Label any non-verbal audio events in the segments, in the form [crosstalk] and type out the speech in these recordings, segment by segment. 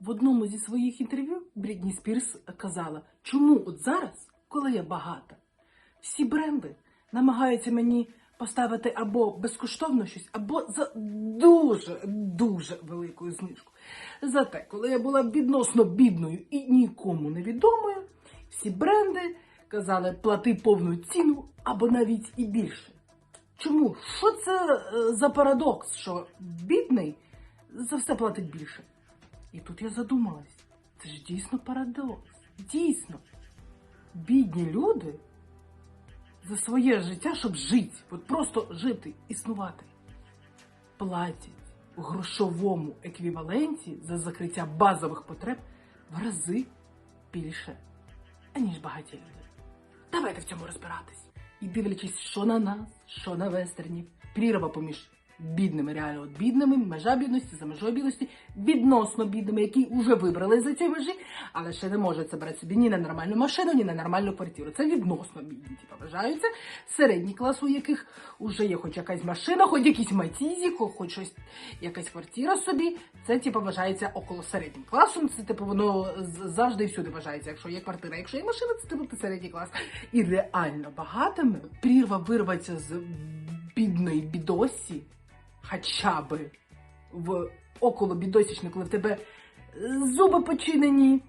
В одному зі своїх інтерв'ю Брітні Спірс казала, чому от зараз, коли я багата, всі бренди намагаються мені поставити або безкоштовно щось, або за дуже дуже великою знижку. Зате, коли я була відносно бідною і нікому не відомою, всі бренди казали плати повну ціну або навіть і більше. Чому? Що це е, за парадокс, що бідний за все платить більше? І тут я задумалась, це ж дійсно парадокс. Дійсно. Бідні люди за своє життя, щоб жити, от просто жити, існувати, платять у грошовому еквіваленті за закриття базових потреб в рази більше, аніж багаті люди. Давайте в цьому розбиратись. І дивлячись, що на нас, що на вестерні, прірва поміж бідними, реально от бідними, межа бідності, за межою бідності, відносно бідними, які вже вибрали за ці межі, але ще не можуть забрати собі ні на нормальну машину, ні на нормальну квартиру. Це відносно бідні, ті вважаються. Середній клас, у яких вже є хоч якась машина, хоч якісь матізі, хоч щось, якась квартира собі. Це типу вважається около середнім класом. Це типу воно завжди і всюди вважається. Якщо є квартира, якщо є машина, це типу ти середній клас. І реально багатими прірва вирветься з бідної бідосі, хоча би в около бідосічне, коли в тебе зуби починені,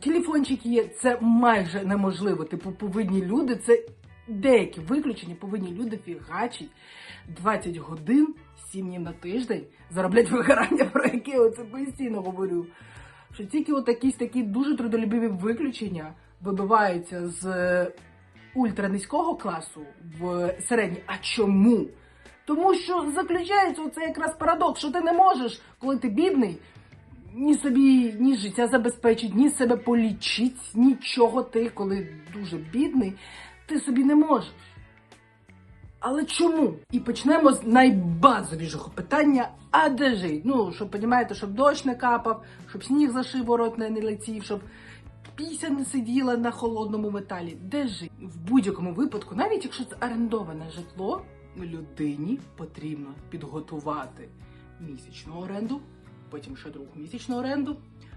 телефончик є, це майже неможливо. Типу, повинні люди, це деякі виключення, повинні люди фігачить 20 годин, 7 днів на тиждень, зароблять вигорання, [laughs] про яке я оце постійно говорю. Що тільки от якісь такі дуже трудолюбиві виключення вибиваються з е, ультранизького класу в середній. А чому? Тому що заключається оце якраз парадокс, що ти не можеш, коли ти бідний, ні собі ні життя забезпечить, ні себе полічить, нічого ти, коли дуже бідний, ти собі не можеш. Але чому? І почнемо з найбазовішого питання: а де жить? Ну, щоб розумієте, щоб дощ не капав, щоб сніг за шиворот не, летів, щоб піся не сиділа на холодному металі. Де жить? В будь-якому випадку, навіть якщо це орендоване житло, людині потрібно підготувати місячну оренду, потім ще другу місячну оренду,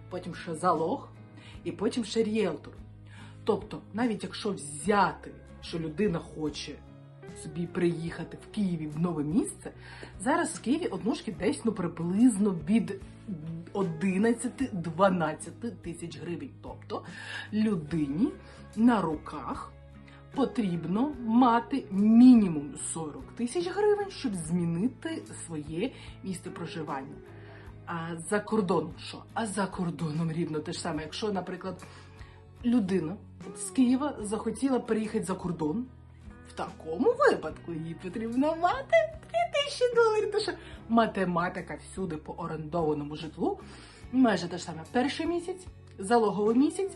потім ще залог, і потім ще ріелтор. Тобто, навіть якщо взяти, що людина хоче собі приїхати в Києві в нове місце, зараз в Києві однушки десь ну приблизно від 11-12 тисяч гривень. Тобто людині на руках потрібно мати мінімум 40 тисяч гривень, щоб змінити своє місце проживання. А за кордон що? А за кордоном рівно те ж саме, якщо, наприклад, людина з Києва захотіла переїхати за кордон, в такому випадку їй потрібно мати 3000 доларів. Що математика всюди по орендованому житлу майже те ж саме. Перший місяць, залоговий місяць,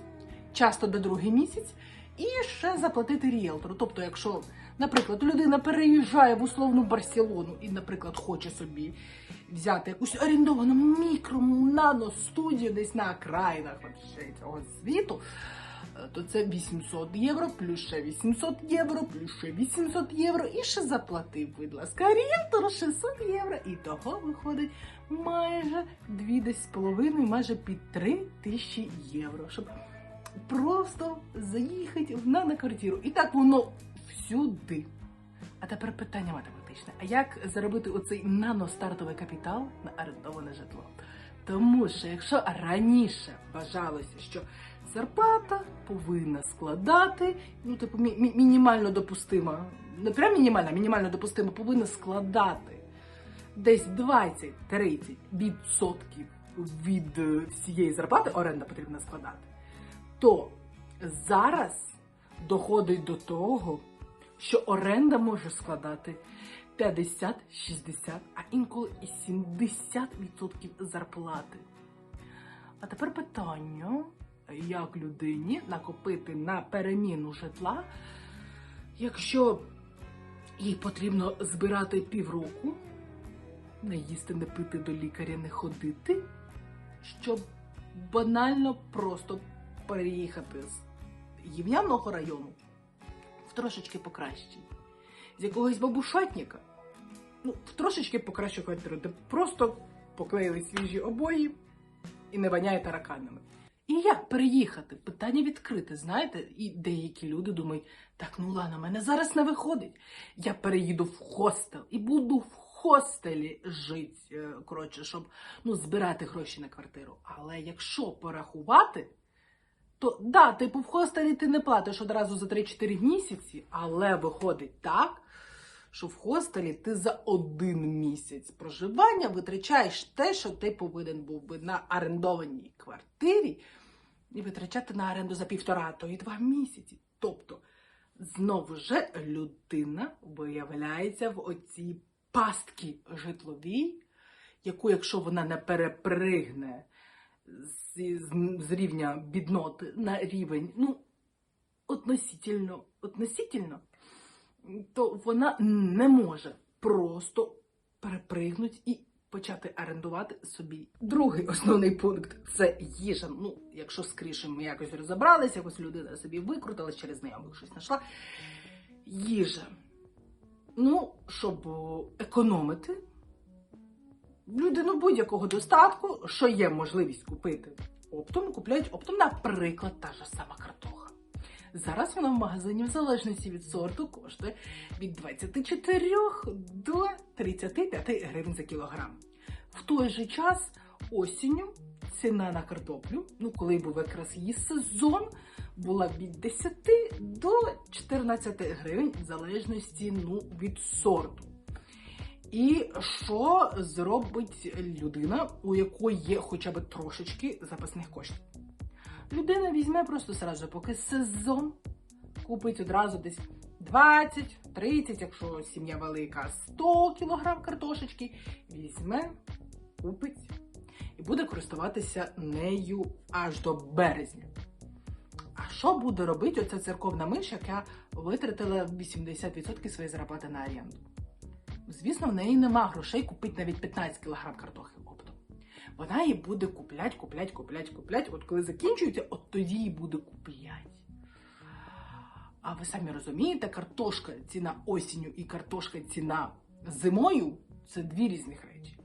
часто до другий місяць, і ще заплатити ріелтору. Тобто, якщо, наприклад, людина переїжджає в условну Барселону і, наприклад, хоче собі взяти якусь орендовану мікро нано студію десь на окраїнах цього світу, е, то це 800 євро, плюс ще 800 євро, плюс ще 800 євро, і ще заплатив, будь ласка, ріелтору 600 євро. І того виходить майже дві десь з половиною, майже під 3 тисячі євро, щоб просто заїхати в наноквартиру. І так воно всюди. А тепер питання математичне: а як заробити оцей наностартовий капітал на орендоване житло? Тому що якщо раніше вважалося, що зарплата повинна складати, ну типу мі- мі- мінімально допустима, не прям мінімальна, мінімально допустима, повинна складати десь 20-30 відсотків від всієї зарплати, оренда потрібна складати, то зараз доходить до того, що оренда може складати 50, 60, а інколи і 70% зарплати. А тепер питання, як людині накопити на переміну житла, якщо їй потрібно збирати півроку, не їсти, не пити до лікаря, не ходити, щоб банально просто переїхати з Єв'янного району в трошечки покращий. З якогось бабушатника, ну, в трошечки покращу квартиру, де просто поклеїли свіжі обої, і не воняє тараканами. І як переїхати? Питання відкрите, знаєте, і деякі люди думають, так ну ладно, мене зараз не виходить. Я переїду в хостел і буду в хостелі жити, е, коротше, щоб ну, збирати гроші на квартиру. Але якщо порахувати, то да, типу в хостелі ти не платиш одразу за 3-4 місяці, але виходить так, що в хостелі ти за один місяць проживання витрачаєш те, що ти повинен був би на орендованій квартирі, і витрачати на оренду за півтора, то і два місяці. Тобто, знову ж людина виявляється в оцій пастці житловій, яку, якщо вона не перепригне з, з, з рівня бідноти на рівень, ну, относительно, относительно, то вона не може просто перепригнути і почати орендувати собі. Другий основний пункт це їжа. Ну, якщо з крішем ми якось розібралися, якось людина собі викрутилась, через знайомих щось знайшла. Їжа. Ну, щоб економити, людину будь-якого достатку, що є можливість купити оптом, купляють оптом, наприклад, та ж сама картоха. Зараз вона в магазині, в залежності від сорту, коштує від 24 до 35 гривень за кілограм. В той же час осінню ціна на картоплю, ну коли був якраз її сезон, була від 10 до 14 гривень в залежності ну, від сорту. І що зробить людина, у якої є хоча б трошечки запасних коштів? Людина візьме просто сразу, поки сезон, купить одразу десь 20, 30, якщо сім'я велика, 100 кг картошечки, візьме, купить і буде користуватися нею аж до березня. А що буде робити оця церковна миш, яка витратила 80% своєї зарплати на оренду? Звісно, в неї нема грошей купити навіть 15 кг картохи оптом. Вона її буде куплять, куплять, куплять, куплять. От коли закінчується, от тоді її буде куплять. А ви самі розумієте, картошка ціна осінню і картошка ціна зимою це дві різних речі.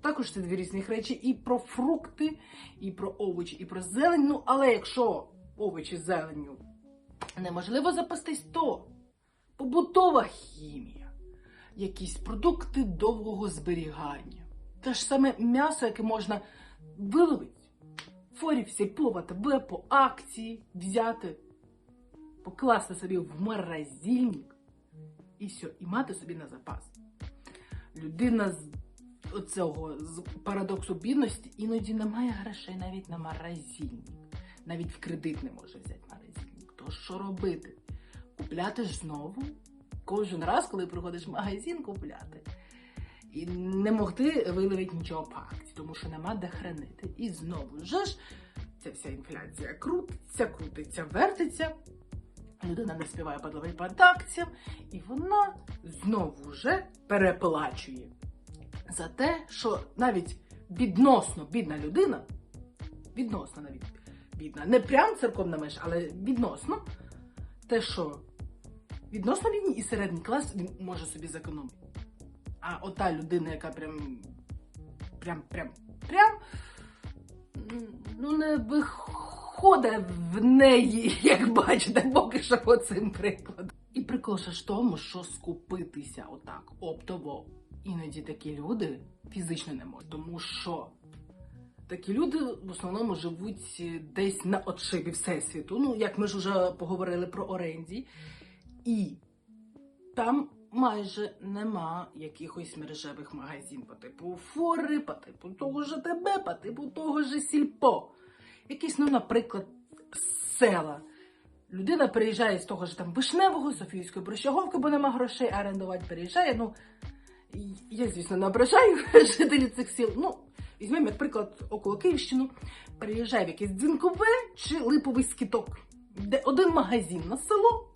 Також це дві різних речі і про фрукти, і про овочі, і про зелень. Ну, але якщо овочі з зеленню неможливо запастись, то побутова хімія, якісь продукти довгого зберігання. Те ж саме м'ясо, яке можна виловити, форів сільпова тебе по акції взяти, покласти собі в морозильник і все, і мати собі на запас. Людина з оцього з парадоксу бідності іноді не має грошей навіть на морозильник. Навіть в кредит не може взяти морозильник. То що робити? Купляти ж знову? Кожен раз, коли приходиш в магазин, купляти. І не могти виловити нічого по акції, тому що нема де хранити. І знову ж ця вся інфляція крутиться, крутиться, вертиться. Людина не співає подловити по акціям, і вона знову ж переплачує за те, що навіть відносно бідна людина, відносно навіть бідна, не прям церковна межа, але відносно, те, що відносно бідні і середній клас він може собі зекономити. А ота людина, яка прям прям прям прям ну не виходить в неї, як бачите, поки що по цим прикладом. І прикол ще ж тому, що скупитися отак оптово іноді такі люди фізично не можуть, тому що такі люди в основному живуть десь на отшибі всесвіту. Ну, як ми ж вже поговорили про оренді, і там майже нема якихось мережевих магазин по типу Фори, по типу того ж АТБ, по типу того ж Сільпо. Якісь, ну, наприклад, села. Людина переїжджає з того ж там Вишневого, Софійської Брощаговки, бо нема грошей, а орендувати переїжджає. Ну, я, звісно, не ображаю [laughs] жителів цих сіл. Ну, візьмемо, як приклад, около Київщину, переїжджає в якесь Дзінкове чи Липовий скіток, де один магазин на село,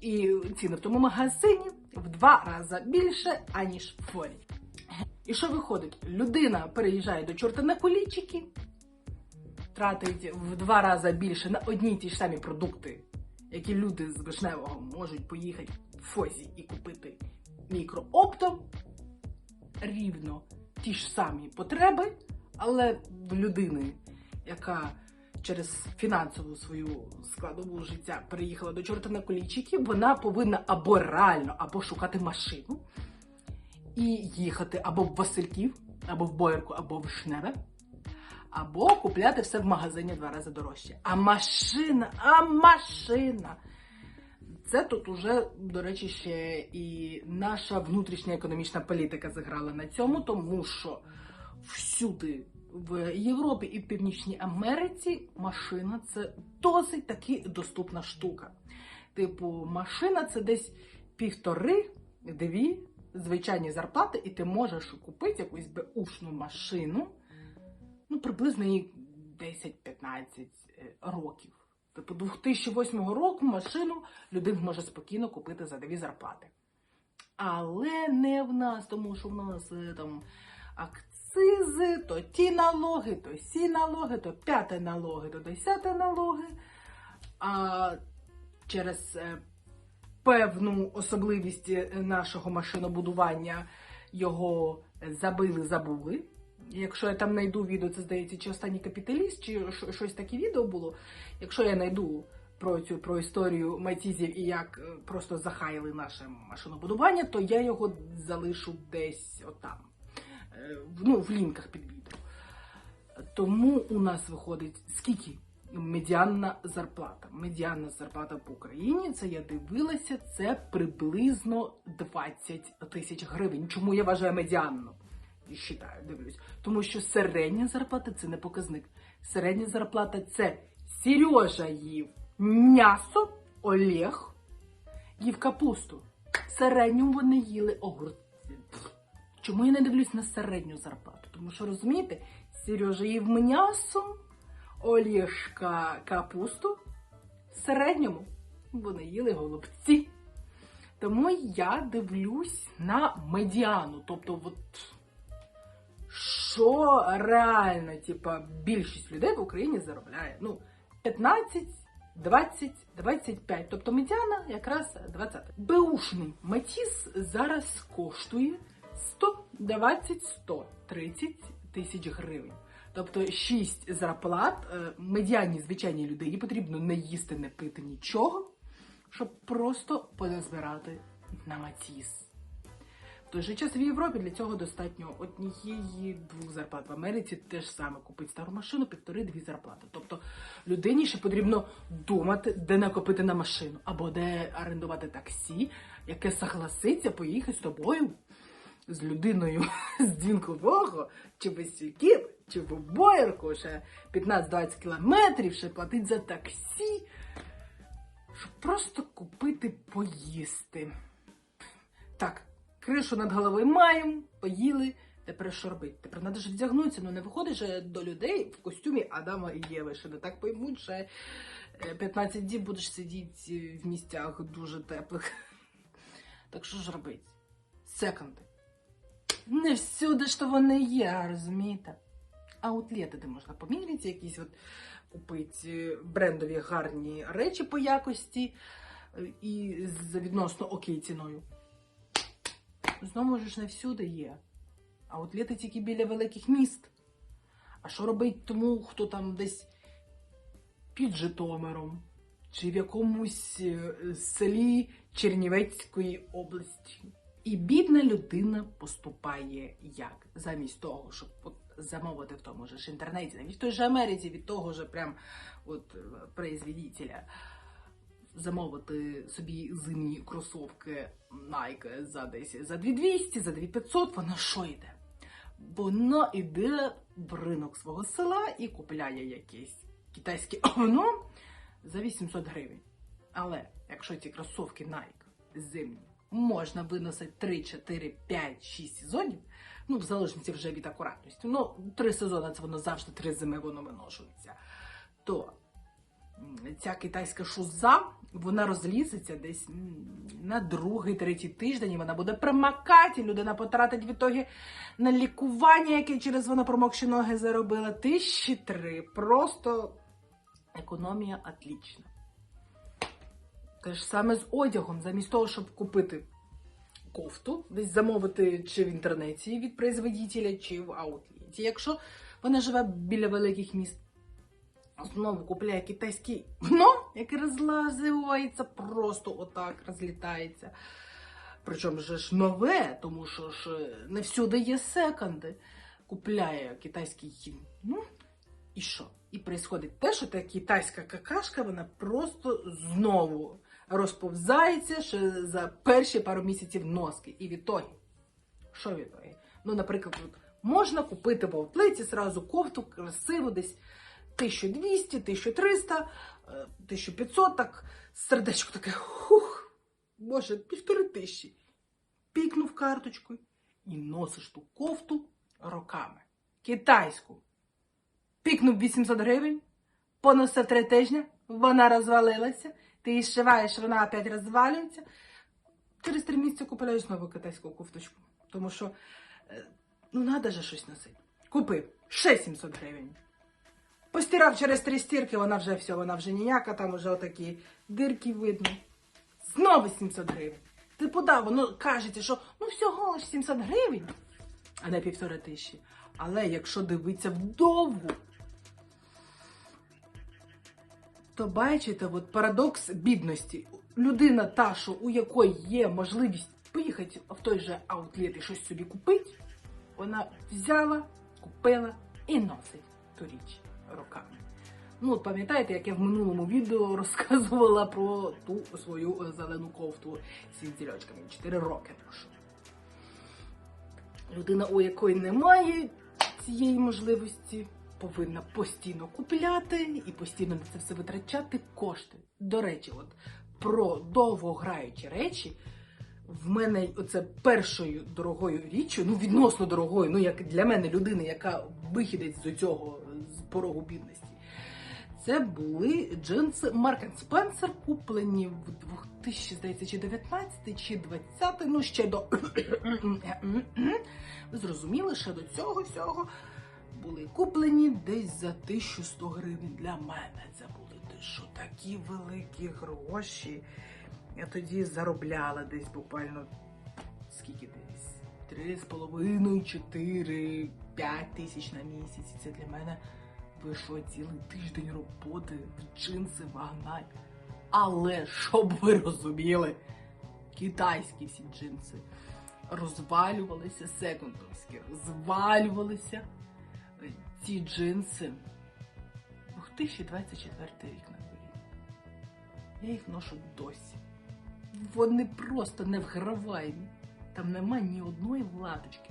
і ціни в тому магазині в два рази більше, аніж в форі. І що виходить? Людина переїжджає до чорта на колічики, тратить в два рази більше на одні ті ж самі продукти, які люди з Вишневого можуть поїхати в Фозі і купити мікрооптом, рівно ті ж самі потреби, Але в людини, яка через фінансову свою складову життя переїхала до чорта на колійчики, вона повинна або реально, або шукати машину і їхати або в Васильків, або в Боярку, або в Шневе, або купляти все в магазині два рази дорожче. А машина, а машина. Це тут уже, до речі, ще і наша внутрішня економічна політика зіграла на цьому, тому що всюди в Європі і в Північній Америці машина це досить таки доступна штука. Типу, машина це десь півтори-дві звичайні зарплати, і ти можеш купити якусь беушну машину, ну, приблизно їй 10-15 років. Типу, 2008 року машину людина може спокійно купити за дві зарплати. Але не в нас, тому що в нас е, там акцизи, то ті налоги, то сі налоги, то п'яте налоги, то десяте налоги. А через е, певну особливість е, нашого машинобудування його забили, забули. Якщо я там знайду відео, це здається, чи останній капіталіст, чи щось таке відео було. Якщо я знайду про цю про історію матізів і як е, просто захаяли наше машинобудування, то я його залишу десь отам, ну, в лінках під відео. Тому у нас виходить скільки? Медіанна зарплата. Медіанна зарплата по Україні, це я дивилася, це приблизно 20 тисяч гривень. Чому я вважаю медіанну? Считаю, дивлюсь. Тому що середня зарплата це не показник. Середня зарплата це Сережа їв м'ясо, Олег їв капусту. В середньому вони їли огурці. Чому я не дивлюсь на середню зарплату? Тому що розумієте, Сережа їв м'ясо, Олєшка капусту. В середньому вони їли голубці. Тому я дивлюсь на медіану. Тобто, от, що реально, типа, більшість людей в Україні заробляє. Ну, 15, 20, 25. Тобто медіана якраз 20. Беушний матіс зараз коштує 120 130 тисяч гривень. Тобто 6 зарплат е, медіанній звичайній людині потрібно не їсти, не пити нічого, щоб просто поназбирати на матіс. В той же час в Європі для цього достатньо однієї двох зарплат. В Америці теж саме купити стару машину, півтори-дві зарплати. Тобто людині ще потрібно думати, де накопити на машину, або де орендувати таксі, яке согласиться поїхати з тобою, з людиною [laughs] з Дзвінкового, чи Васюків, чи в Боярку, ще 15-20 кілометрів, ще платить за таксі, щоб просто купити поїсти. Так, кришу над головою маємо, поїли. Тепер що робити? Тепер треба ж вдягнутися, ну не виходить же до людей в костюмі Адама і Єви, що не так поймуть, що е, 15 діб будеш сидіти в місцях дуже теплих. Так що ж робити? Секонди. Не всюди ж то вони є, розумієте? Аутлети, де можна поміряти, якісь от купити брендові гарні речі по якості е, і з відносно окей ціною. Знову ж не всюди є. А от тільки біля великих міст. А що робить тому, хто там десь під Житомиром чи в якомусь е, селі Чернівецької області? І бідна людина поступає як? Замість того, щоб от замовити в тому ж інтернеті, навіть в той же Америці від того ж прям от производителя замовити собі зимні кросовки Nike за десь за 2200, за 2500, вона що йде? Вона йде в ринок свого села і купляє якесь китайське овно за 800 гривень. Але якщо ці кросовки Nike зимні можна виносити 3, 4, 5, 6 сезонів, ну в залежності вже від акуратності. Ну, три сезони це воно завжди три зими воно виношується. То ця китайська шуза, вона розлізеться десь на другий, третій тиждень, і вона буде примакати, людина потратить в ітогі на лікування, яке через вона промокші ноги заробила. Тисячі три. Просто економія отлічна. Те ж саме з одягом, замість того, щоб купити кофту, десь замовити чи в інтернеті від производителя, чи в аутлеті. Якщо Вона живе біля великих міст. Знову купляє китайський вно, яке розлазивається, просто отак розлітається. Причому ж нове, тому що ж е, не всюди є секонди. Купляє китайський хім. Ну, і що? І происходить те, що та китайська какашка, вона просто знову розповзається ще за перші пару місяців носки. І відтоді, що відтоді? Ну, наприклад, можна купити в аутлеті зразу кофту красиву десь 1200, 1300, е, 1500, так сердечко таке, хух, боже, півтори тисячі. Пікнув карточкою і носиш ту кофту роками. Китайську. Пікнув 800 гривень, поносив три тижні, вона розвалилася, ти її зшиваєш, вона опять розвалюється. Через три місяці купляєш знову китайську кофточку. Тому що, е, ну, треба же щось носити. Купив ще 700 гривень. Постирав через три стірки, вона вже все, вона вже ніяка, там вже отакі дирки видно. Знову 700 гривень. Типу, да, воно кажеться, що ну всього лиш 700 гривень, а не півтори тисячі. Але якщо дивитися вдовго, то бачите, от парадокс бідності. Людина та, що у якої є можливість поїхати в той же аутлет і щось собі купити, вона взяла, купила і носить ту річ роками. Ну, от пам'ятаєте, як я в минулому відео [laughs] розказувала про ту свою зелену кофту з вінзельочками. 4 роки прошу. Людина, у якої немає цієї можливості, повинна постійно купляти і постійно на це все витрачати кошти. До речі, от про довгограючі речі. В мене оце першою дорогою річчю, ну відносно дорогою, ну як для мене людини, яка вихідець з цього з порогу бідності. Це були джинси Mark Spencer, куплені в 2000, чи 19 чи 20, ну ще до ви [coughs] зрозуміли, ще до цього всього були куплені десь за 1100 гривень. Для мене це були що такі великі гроші. Я тоді заробляла десь буквально скільки десь? Три з половиною, чотири, п'ять тисяч на місяць. І Це для мене вийшло цілий тиждень роботи в джинси вагнай. Але щоб ви розуміли, китайські всі джинси розвалювалися секундовські, розвалювалися ці джинси. 2024 рік на дворі. Я їх ношу досі. Вони просто невграваємі. Там нема ні одної владочки.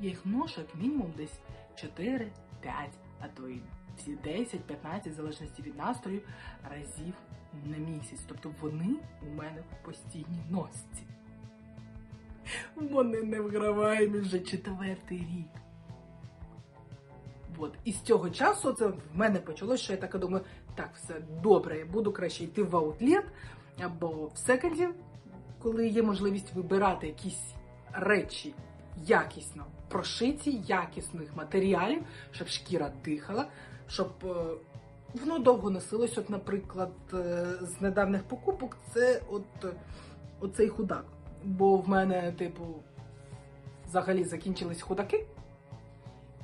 Я їх ношу як мінімум десь 4, 5, а то й всі 10, 15, в залежності від настрою, разів на місяць. Тобто вони у мене в постійній носці. Вони невграваємі вже четвертий рік. От. І з цього часу це в мене почалось, що я така думаю, так, все добре, я буду краще йти в аутлет або в секонді, коли є можливість вибирати якісь речі якісно прошиті, якісних матеріалів, щоб шкіра дихала, щоб е, воно довго носилось. От, наприклад, е, з недавніх покупок це от е, оцей худак. Бо в мене, типу, взагалі закінчились худаки,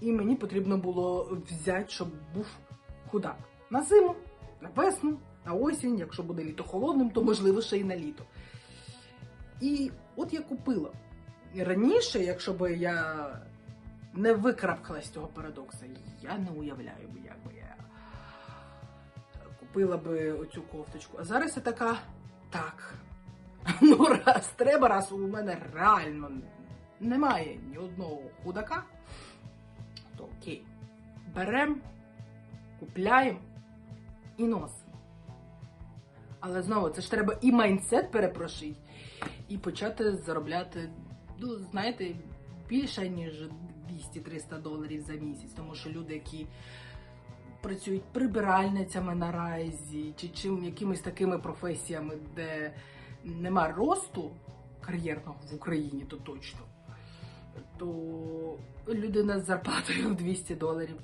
і мені потрібно було взяти, щоб був худак. На зиму, на весну, на осінь, якщо буде літо холодним, то можливо ще й на літо. І от я купила. Раніше, якщо би я не викрапкалась з цього парадоксу, я не уявляю, як би я купила би оцю кофточку. А зараз я така, так. [laughs] Ну, раз треба, раз у мене реально немає ні одного худака, то окей. Беремо, купляємо і носимо. Але знову, це ж треба і майндсет перепрошити, і почати заробляти, ну, знаєте, більше, ніж 200-300 доларів за місяць. Тому що люди, які працюють прибиральницями на райзі, чи чим якимись такими професіями, де нема росту кар'єрного в Україні, то точно, то людина з зарплатою в 200 доларів.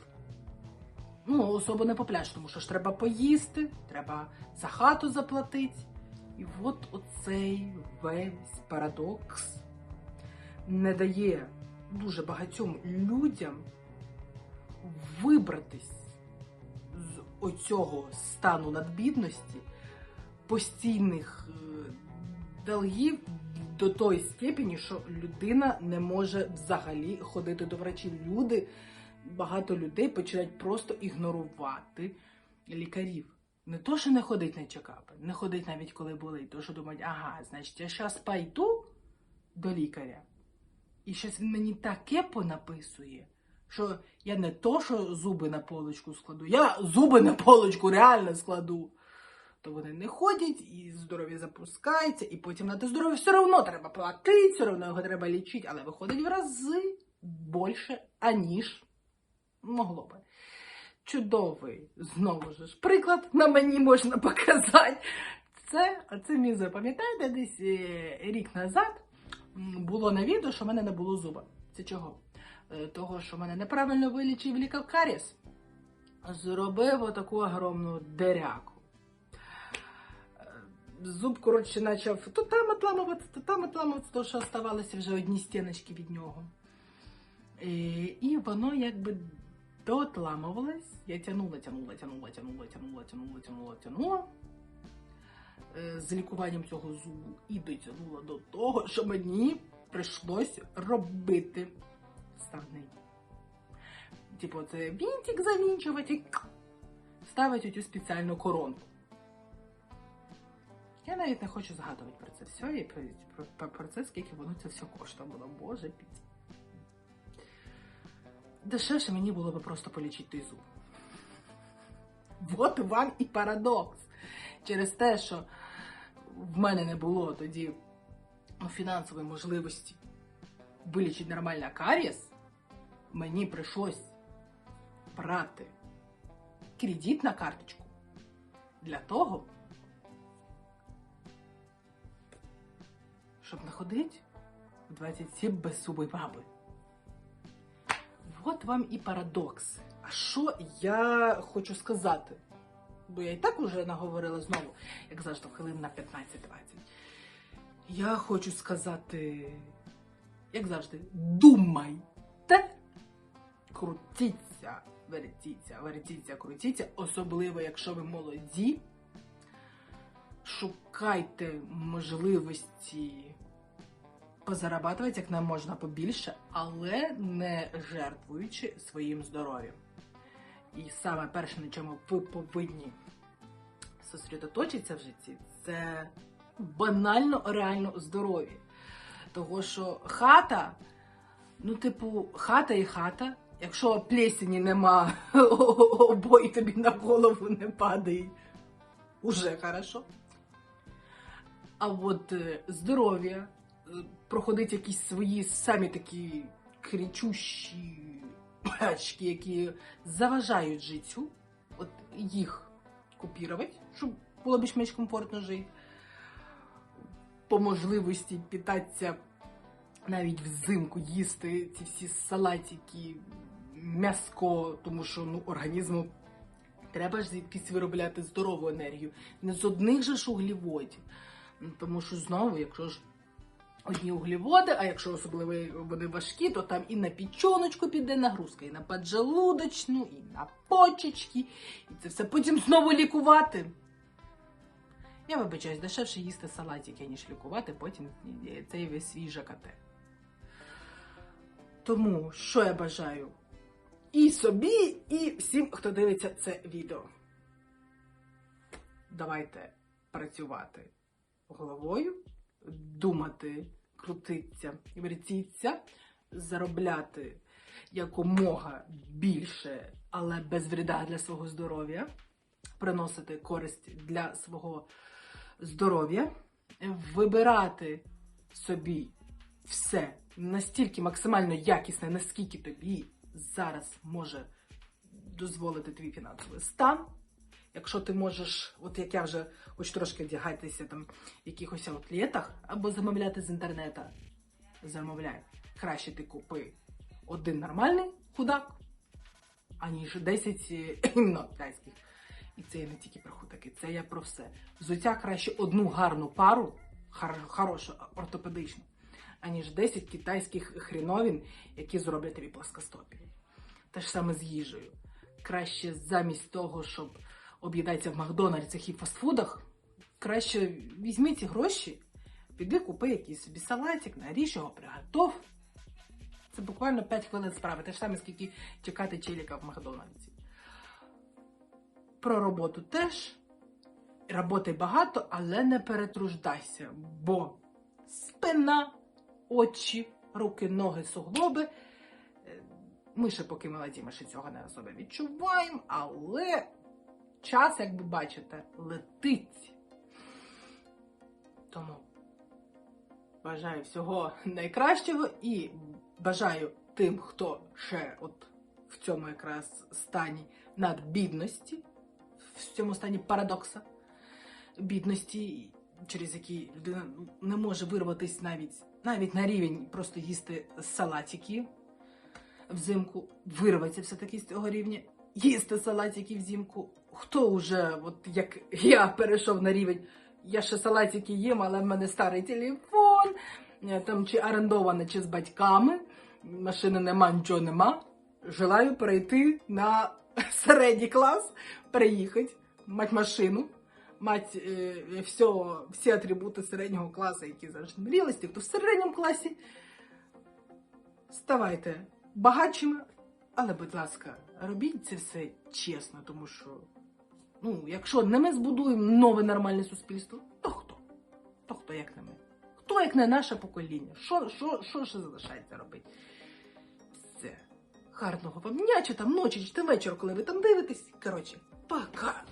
Ну, особо не попляш, тому що ж треба поїсти, треба за хату заплатити. І от оцей весь парадокс не дає дуже багатьом людям вибратись з оцього стану надбідності, постійних е, долгів до тої степені, що людина не може взагалі ходити до врачів. Люди, багато людей починають просто ігнорувати лікарів. Не то, що не ходить на чекапи, не ходить навіть коли болить, то що думають, ага, значить, я зараз пойду до лікаря, і щось він мені таке понаписує, що я не то, що зуби на полочку складу, я зуби на полочку реально складу. То вони не ходять, і здоров'я запускається, і потім на те здоров'я все одно треба платити, все одно його треба лічити, але виходить в рази більше, аніж могло би. Чудовий, знову ж приклад на мені можна показати. Це, це мій запам'ятаєте, десь е, рік назад було на відео, що в мене не було зуба. Це чого? Е, Того, що мене неправильно вилічив лікар каріс. Зробив отаку огромну деряку. Зуб, коротше, почав то там отламуватися, то там отламуватися, то що оставалися вже одні стіночки від нього. І, воно якби доотламувалось. Я тянула, тянула, тянула, тянула, тянула, тянула, тянула, тянула. Е, З лікуванням цього зубу і дотягнула до того, що мені прийшлось робити ставний. Типу, це вінтик завінчувати ставити цю спеціальну коронку. Я навіть не хочу згадувати про це все і про, про, про, про це, скільки воно це все коштувало. Боже піць. Дешевше мені було би просто полічити зуб. От вам і парадокс. Через те, що в мене не було тоді фінансової можливості вилічити нормально карієс, мені прийшлось брати кредит на карточку для того, щоб не ходити в 27 беззубої баби. От вам і парадокс. А що я хочу сказати? Бо я і так уже наговорила знову, як завжди, хвилин на 15-20. Я хочу сказати, як завжди, думайте, крутіться, вертіться, вертіться, крутіться, особливо, якщо ви молоді. Шукайте можливості позарабатувати як нам можна побільше, але не жертвуючи своїм здоров'ям. І саме перше, на чому ви повинні сосредоточитися в житті, це банально реально здоров'я. Того, що хата, ну, типу, хата і хата. Якщо плесені нема, [laughs] обої тобі на голову не падають, уже хорошо. А от е, здоров'я, проходить якісь свої самі такі кричущі очки, які заважають життю, от їх купірувати, щоб було більш-менш комфортно жити. По можливості питатися навіть взимку їсти ці всі салатики, м'яско, тому що ну, організму треба ж звідкись виробляти здорову енергію. Не з одних же ж угліводів. Тому що знову, якщо ж одні угліводи, а якщо особливо вони важкі, то там і на пічоночку піде нагрузка, і на поджелудочну, і на почечки, і це все потім знову лікувати. Я вибачаюсь, дешевше їсти салатики, ніж лікувати, потім цей весь свій ЖКТ. Тому що я бажаю і собі, і всім, хто дивиться це відео. Давайте працювати головою, думати, крутитися, вертіться, заробляти якомога більше, але без вреда для свого здоров'я, приносити користь для свого здоров'я, вибирати собі все настільки максимально якісне, наскільки тобі зараз може дозволити твій фінансовий стан. Якщо ти можеш, от як я вже хоч трошки вдягатися там в якихось аутлетах, або замовляти з інтернету, замовляй. Краще ти купи один нормальний худак, аніж 10 іменно [clears throat] китайських. І це я не тільки про худаки, це я про все. Взуття краще одну гарну пару, хар- хорошу, ортопедичну, аніж 10 китайських хріновін, які зроблять тобі плоскостопі. Те ж саме з їжею. Краще замість того, щоб об'їдатися в Макдональдсах і фастфудах, краще візьми ці гроші, піди купи якийсь собі салатик, наріж його, приготов. Це буквально 5 хвилин справи. Те ж саме, скільки чекати челіка в Макдональдсі. Про роботу теж. Роботи багато, але не перетруждайся, бо спина, очі, руки, ноги, суглоби. Е, Ми ще поки молоді, ми ще цього не особо відчуваємо, але час, як ви бачите, летить. Тому бажаю всього найкращого і бажаю тим, хто ще от в цьому якраз стані надбідності, в цьому стані парадокса бідності, через який людина не може вирватися навіть, навіть на рівень просто їсти салатики взимку, вирветься все-таки з цього рівня, їсти салатики взимку. Хто вже, от як я перейшов на рівень, я ще салатики їм, але в мене старий телефон, е, там чи орендоване, чи з батьками, машини нема, нічого нема. Желаю перейти на [laughs] середній клас, переїхати, мати машину, мати е, все, всі атрибути середнього класу, які завжди мріялись, ті, хто в середньому класі. Ставайте багатшими, але, будь ласка, робіть це все чесно, тому що, ну, якщо не ми збудуємо нове нормальне суспільство, то хто? То хто як не ми? Хто як не наше покоління? Що, що, що ще залишається робити? Все. Гарного вам дня, чи там ночі, чи там вечора, коли ви там дивитесь. Коротше, пока!